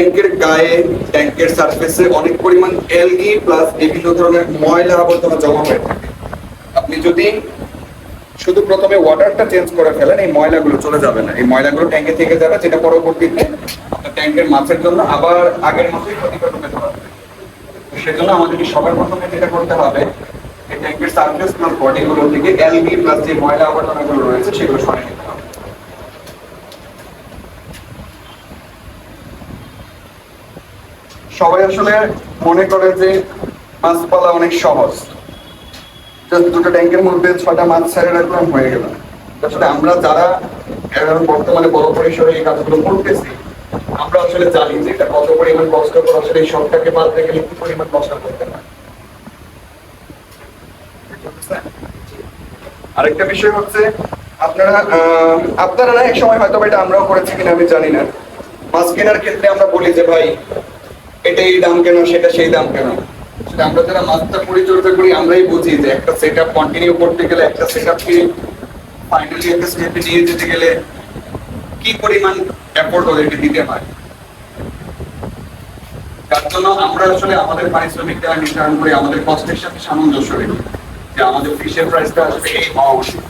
ট্যাঙ্কের গায়ে ট্যাঙ্কের সারফেসে অনেক পরিমাণ এলগি প্লাস বিভিন্ন ধরনের ময়লা আবর্জনা জমা হয়ে থাকে। আপনি যদি শুধু প্রথমে ওয়াটারটা চেঞ্জ করে ফেলেন, এই ময়লাগুলো চলে যাবে না। এই ময়লাগুলো ট্যাঙ্কে থেকে যাবে, যেটা পরবর্তীতে ট্যাঙ্কের মাছের জন্য আবার আগের মতোই ক্ষতিকর হতে পারবে সেজন্য আমাদেরকে সবার প্রথমে যেটা করতে হবে, এই ট্যাঙ্কের সারফেস প্লাস বডিগুলো থেকে এলবি প্লাস যে ময়লা আবর্জনাগুলো রয়েছে, সেগুলো সরিয়ে নিতে হবে। সবাই আসলে মনে করে যে মাছ পালা অনেক সহজ। দুটো ট্যাঙ্কের মধ্যে ছটা মাছ ছেড়ে রাখলাম, হয়ে গেল। আসলে আমরা যারা বর্তমানে বড় পরিসরে এই কাজগুলো করতেছি, আমরা আসলে জানি যে এটা কত পরিমাণ কষ্ট করে আসলে এই সবটাকে বাঁধতে গেলে কি পরিমাণ কষ্ট করতে হয়। আরেকটা বিষয় হচ্ছে, আপনারা আপনারা না এক সময় হয়তো এটা আমরাও করেছি কিনা আমি জানি না। মাছ কেনার ক্ষেত্রে আমরা বলি যে, ভাই এটা এই দাম কেন, সেটা সেই দাম কেন? আসলে আমরা যারা মাছটা পরিচর্যা করি, আমরাই বুঝি যে একটা সেট আপ কন্টিনিউ করতে গেলে, একটা সেট আপকে ফাইনালি একটা স্টেপে নিয়ে যেতে গেলে কি পরিমাণ এফোর্ট ওদেরকে দিতে হয়? যার জন্য আমরা আসলে আমাদের নির্ধারণ করি, আমাদের কষ্টের সাথে সামঞ্জস্য রেখে, যে আমাদের ফিশের প্রাইসটা আসলে এই হওয়া উচিত।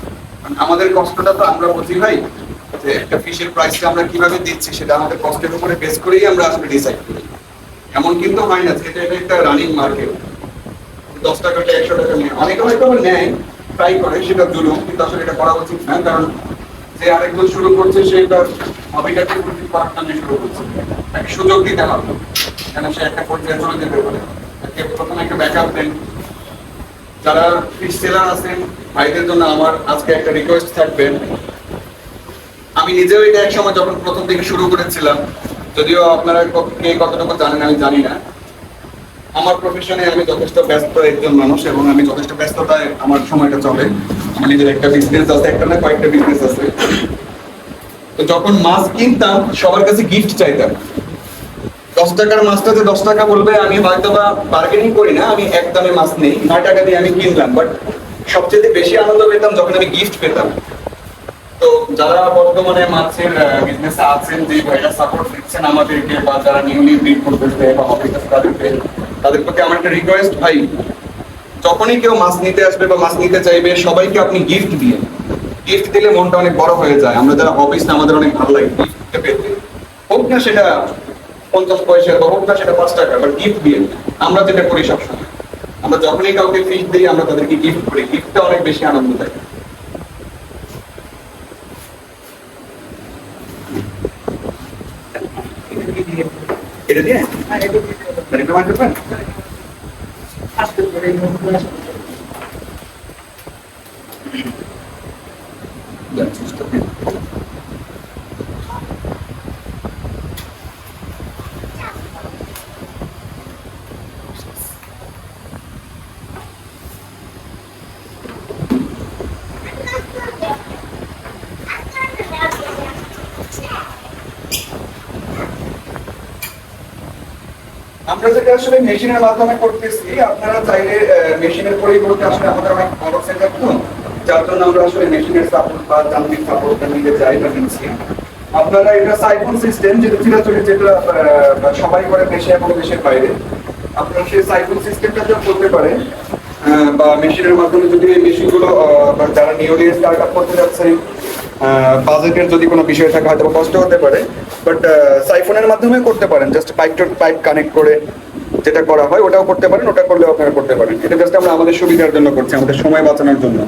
আমাদের কষ্টটা তো আমরা বুঝি ভাই, যে একটা ফিশের প্রাইসটা আমরা কীভাবে দিচ্ছি, সেটা আমাদের কষ্টের উপরে বেস করেই আমরা আসলে ডিসাইড করি। এমন কিন্তু হয় না এটা একটা রানিং মার্কেট দশ টাকাটা, একশো টাকা নেয়। অনেকে হয়তো আবার নেয় ট্রাই করে, সেটা জুলুম, কিন্তু আসলে এটা করা উচিত না, কারণ যে আরেকজন শুরু করছে, সে তার হবিটাকে বৃদ্ধি করার জন্য শুরু করছে। তাকে সুযোগ দিতে হবে। কেন সে একটা পর্যায়ে চলে যেতে পারে? প্রথমে একটা ব্যাকআপ দেন যারা ফিশ সেলার আছেন, ভাইদের জন্য আমার আজকে একটা রিকোয়েস্ট থাকবে। আমি নিজেও এটা এক সময় যখন প্রথম দিকে শুরু করেছিলাম যদিও আপনারা ক- কতটুকু জানেন আমি জানি না। আমার প্রফেশনে আমি যথেষ্ট ব্যস্ত একজন মানুষ এবং আমি যথেষ্ট ব্যস্ততায় আমার সময়টা চলে। আমার নিজের একটা বিজনেস আছে, একটা না কয়েকটা বিজনেস আছে। তো যখন মাছ কিনতাম, সবার কাছে গিফট চাইতাম। দশ টাকার মাছটাতে দশ টাকা বলবে, আমি হয়তো বা বার্গেনিং করি না, আমি এক দামে মাছ নেই। নয় টাকা দিয়ে আমি কিনলাম বাট সবচেয়ে বেশি আনন্দ পেতাম যখন আমি গিফট পেতাম। তো যারা বর্তমানে মাছের বিজনেস আছেন, যে সাপোর্ট দিচ্ছেন আমাদেরকে বা যারা ব্রিড করতেছে বা তাদেরকে, তাদের প্রতি আমার একটা রিকোয়েস্ট ভাই, যখনই কেউ মাছ নিতে আসবে বা মাছ নিতে চাইবে, সবাইকে আপনি গিফট দিয়ে গিফট দিলে মনটা অনেক বড় হয়ে যায়। আমরা যারা হবিস আমাদের অনেক ভালো লাগে গিফট পেতে। হোক না সেটা পঞ্চাশ পয়সা বা হোক না সেটা পাঁচ টাকা বাট গিফট দিয়ে আমরা যেটা করি সবসময়। আমরা যখনই কাউকে ফিস দিই, আমরা তাদেরকে গিফট করি। গিফটটা অনেক বেশি আনন্দ দেয়। এটা দিয়ে? এটা মার করবেন যেটা আসলে মেশিনের মাধ্যমে করতেছি। আপনারা চাইলে মেশিনের পরিবর্তে আসলে আমাদের অনেক বড় তো যার জন্য আমরা আসলে মেশিনের সাপোর্ট বা যান্ত্রিক সাপোর্টটা নিতে চাই বা নিচ্ছি আপনারা এটা সাইফোন সিস্টেম যেটা চিরাচরিত, যেটা সবাই করে দেশে এবং দেশের বাইরে, আপনারা সেই সাইফোন সিস্টেমটা যখন করতে পারেন। বা মেশিনের মাধ্যমে যদি এই মেশিনগুলো যারা নিউলি স্টার্ট আপ করতে যাচ্ছে বাজেটের যদি কোনো বিষয় থাকে, হয়তো কষ্ট হতে পারে। বাট সাইফোনের মাধ্যমে করতে পারেন just pipe to pipe connect করে যেটা করা হয়, ওটাও করতে পারেন, ওটা করলেও আপনারা করতে পারেন। এটা জাস্ট আমরা আমাদের সুবিধার জন্য করছি, আমাদের সময় বাঁচানোর জন্য।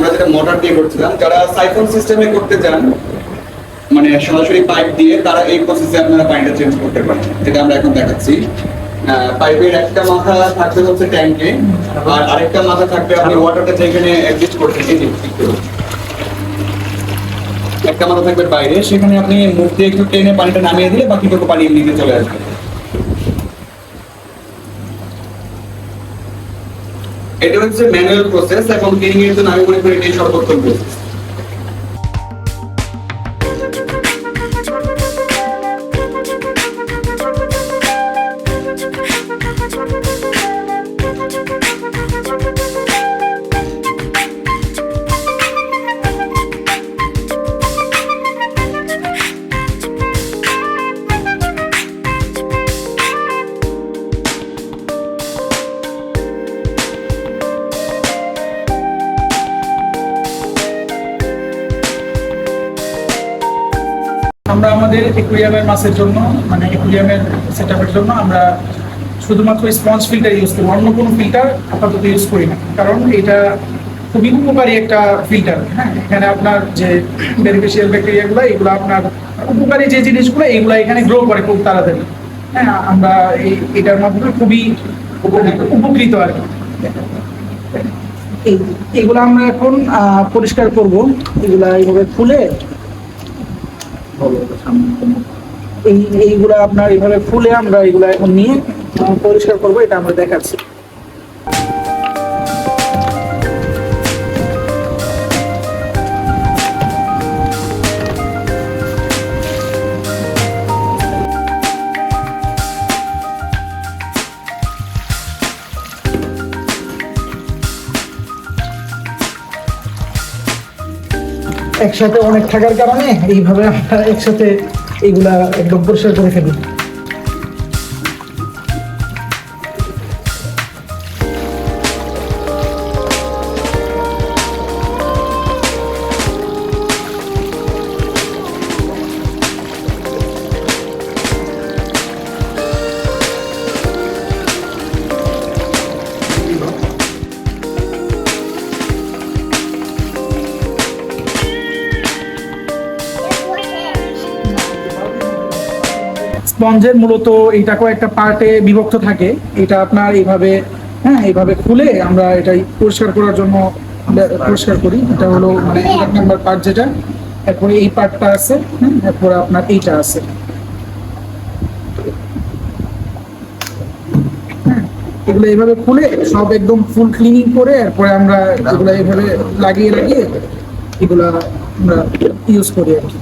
আমরা যেটা মোটর দিয়ে করছিলাম, যারা সাইফোন সিস্টেমে করতে চান মানে সরাসরি পাইপ দিয়ে তারা এই প্রসেসে আপনারা পানিটা চেঞ্জ করতে পারেন, যেটা আমরা এখন দেখাচ্ছি। পাইপের একটা মাথা থাকবে হচ্ছে ট্যাঙ্কে আর আরেকটা মাথা থাকবে আপনি ওয়াটারটা যেখানে অ্যাডজাস্ট এই একটা। মাথা থাকবে বাইরে, সেখানে আপনি মুখ দিয়ে একটু টেনে পানিটা নামিয়ে দিলে বাকিটুকু পানি এমনিতে চলে আসবে। এটা হচ্ছে ম্যানুয়াল প্রসেস এবং ক্লিনিং এর জন্য আমি মনে করি এটাই সর্বোত্তম প্রসেস আমরা আমাদের একুরিয়ামের মাছের জন্য মানে একুরিয়ামের সেটআপের জন্য আমরা শুধুমাত্র স্পঞ্জ ফিল্টার ইউজ করি অন্য কোনো ফিল্টার আপাতত ইউজ করি না। কারণ এটা খুবই উপকারী একটা ফিল্টার হ্যাঁ? এখানে আপনার যে বেনিফিশিয়াল ব্যাকটেরিয়াগুলো এগুলো আপনার উপকারী যে জিনিসগুলো, এগুলো এখানে গ্রো করে খুব তাড়াতাড়ি হ্যাঁ? আমরা এই, এটার মাধ্যমে খুবই উপকৃত আর কি। এগুলো আমরা এখন পরিষ্কার করব। এগুলা এইভাবে খুলে এই এইগুলা আপনার এইভাবে ফুলে আমরা এগুলা এখন নিয়ে পরিষ্কার করব এটা আমরা দেখাচ্ছি। একসাথে অনেক থাকার কারণে এইভাবে আমরা একসাথে এইগুলা একদম পরিষ্কার করে ফেলি। স্পঞ্জের মূলত এইটা কয়েকটা পার্টে বিভক্ত থাকে। এটা আপনার এইভাবে হ্যাঁ এইভাবে খুলে আমরা এটাই পরিষ্কার করার জন্য পরিষ্কার করি। এটা হলো মানে এক নাম্বার পার্ট যেটা। এরপরে এই পার্টটা আছে হ্যাঁ এরপরে আপনার এইটা আছে। হ্যাঁ, এগুলো এইভাবে খুলে সব একদম ফুল ক্লিনিং করে এরপরে আমরা এগুলো এইভাবে লাগিয়ে লাগিয়ে এগুলা আমরা ইউজ করি আর কি।